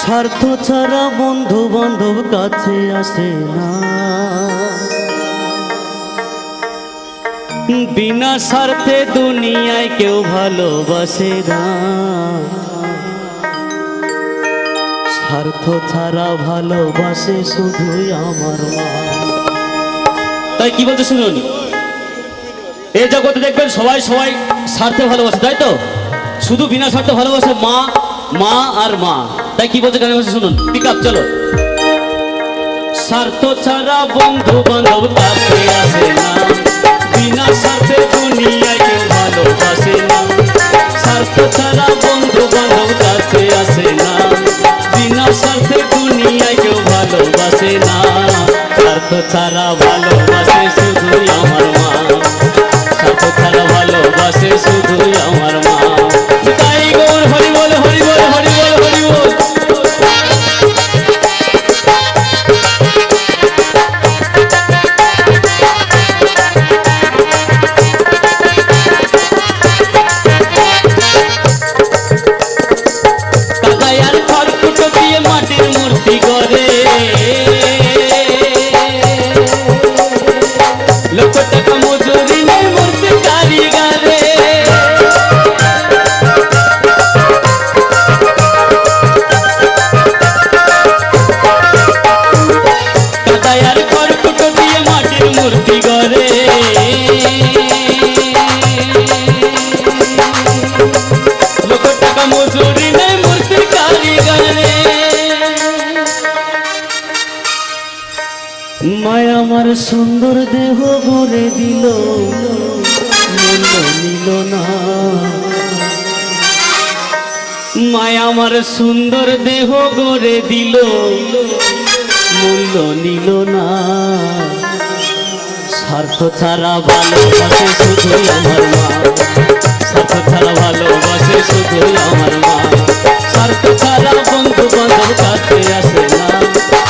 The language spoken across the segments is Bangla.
স্বার্থ ছাড়া বন্ধু বান্ধব কাছে আসে না। বিনা স্বার্থে দুনিয়ায় কেউ ভালোবাসে না। স্বার্থ ছাড়া ভালোবাসে শুধুই আমার তাই কি বলতে শুনুন? এই জগতে দেখবেন সবাই সবাই স্বার্থে ভালোবাসে, তাই তো? শুধু বিনা স্বার্থে ভালোবাসে মা মা আর মা। তাই কি বলছে গানের বলছে শুনুন? পিক আপ চলো। স্বার্থ ছাড়া বন্ধু বান্ধব কাছে আসে না। বিনা স্বার্থে দুনিয়ায় কেউ ভালোবাসে না। স্বার্থ ছাড়া বন্ধু বান্ধব কাছে আসে না। বিনা স্বার্থে দুনিয়ায় কেউ ভালোবাসে না। স্বার্থ ছাড়া ভালোবাসে শুধুই আমার মা। স্বার্থ ছাড়া ভালোবাসে শুধুই সুন্দর দেহ গড়ে দিল। নিল না। মায়া আমার সুন্দর দেহ গড়ে দিল। মূল্য নিল না। স্বার্থ ছাড়া ভালোবাসে শুধুই আমার মা। স্বার্থ ছাড়া ভালোবাসে আমার মা। স্বার্থ ছাড়া বন্ধু বান্ধব কাছে আসে না।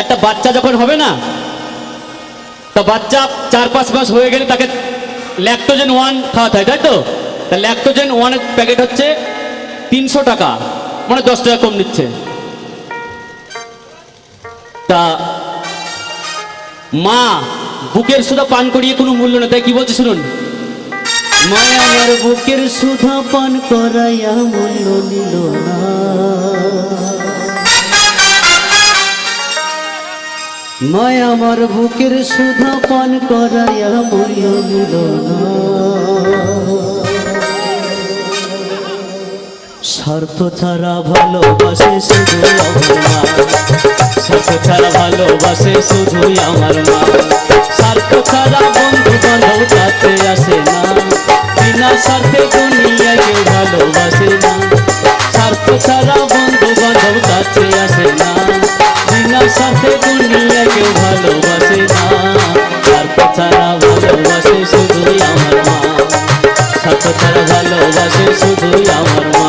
একটা বাচ্চা যখন হবে না তা বাচ্চা চার পাঁচ মাস হয়ে গেলে তাকে ল্যাক্টোজেন ওয়ান খাওয়াতে হয় তাই তো? তা ল্যাক্টোজেন ওয়ানের প্যাকেট হচ্ছে তিনশো টাকা মানে দশ টাকা কম নিচ্ছে। তা মা, বুকের সুধা পান করিয়ে কোনো মূল্য নেই, তাই কি বলছে শুনুন? মা, আমার বুকের সুধা পান করাইয়া মূল্য নিল না। মায় আমার বুকের সুধা পান করাইয়া মূল্য নিল না। স্বার্থ ছাড়া ভালোবাসে শুধু আমার মা। স্বার্থ ছাড়া ভালোবাসে শুধুই আমার মা। স্বার্থ ছাড়া বন্ধু বান্ধব কাছে আসে না। বিনা স্বার্থে দুনিয়া কেউ ভালোবাসে স্বার্থ ছাড়া ভালোবাসে শুধুই আমার মা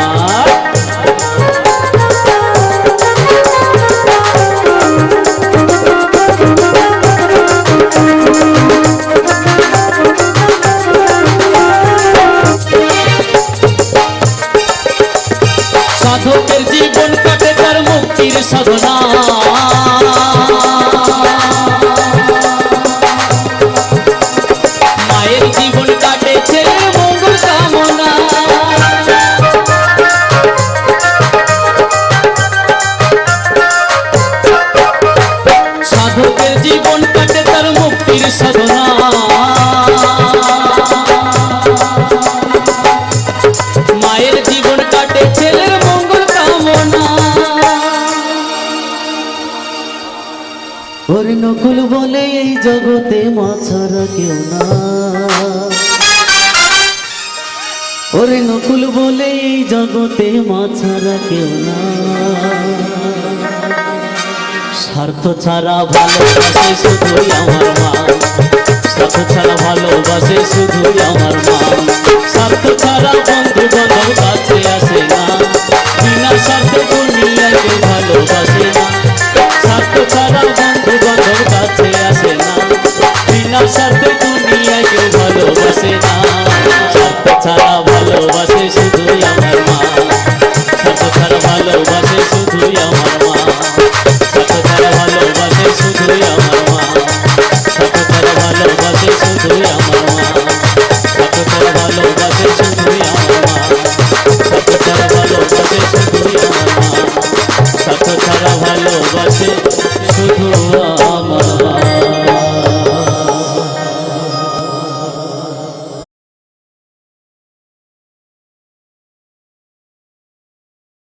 সাধকের জীবন কাটে তার মুক্তির সাধনা ওর নকুল বলে, এই জগতে মা কেউ না। ওরে নকুল বলে, এই জগতে মা ছাড়া কেউ না। স্বার্থ ছাড়া ভালোবাসে শুধুই আমার মা। স্বার্থ ছাড়া ভালোবাসে শুধুই আমার মা। স্বার্থ ছাড়া বন্ধু বান্ধব কাছে আসে না। বিনা স্বার্থে দুনিয়ায় ভালোবাসে না। স্বার্থ ছাড়া বন্ধু বান্ধব কাছে আসে না। বিনা স্বার্থে দুনিয়ায় ভালোবাসে না। স্বার্থ ছাড়া ভালোবাসে ভালোবাসে শুধু